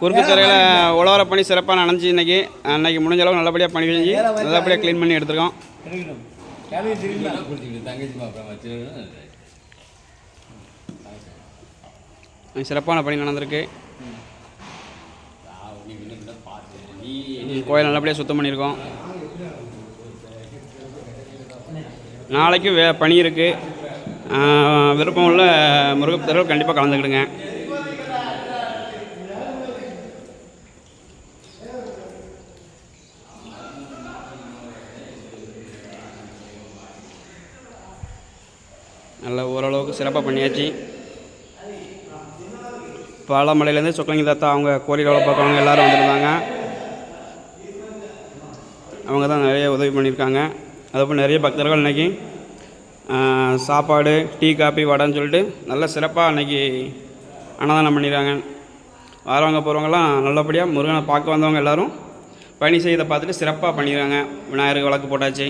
குறுக்கு துறையில் உழவர பணி சிறப்பாக நடந்துச்சு இன்னைக்கு. அன்னைக்கு முடிஞ்ச அளவு நல்லபடியாக பணி செஞ்சு நல்லபடியாக க்ளீன் பண்ணி எடுத்திருக்கோம். சிறப்பான பணி நடந்திருக்கு. கோயில் நல்லபடியாக சுத்தம் பண்ணியிருக்கோம். நாளைக்கு வே பணி இருக்குது விருப்பம் உள்ள முருகப்பத்தர்கள் கண்டிப்பாக கலந்துக்கிடுங்க. நல்லா ஓரளவுக்கு சிறப்பாக பண்ணியாச்சு. பாலமலையிலேருந்து சொக்கலிங்க தாத்தா அவங்க கோயில் வேலை பார்க்குறவங்க எல்லோரும் வந்திருந்தாங்க. அவங்க தான் நிறைய உதவி பண்ணியிருக்காங்க. அதுபோல் நிறைய பக்தர்கள் இன்றைக்கி சாப்பாடு டீ காப்பி வடைன்னு சொல்லிட்டு நல்ல சிறப்பாக அன்றைக்கி அன்னதானம் பண்ணிடுறாங்க வரவங்க போகிறவங்கலாம் நல்லபடியாக முருகனை பார்க்க வந்தவங்க எல்லோரும் பணி செய்யதை பார்த்துட்டு சிறப்பாக பண்ணிடுறாங்க விநாயகருக்கு விளக்கு போட்டாச்சு.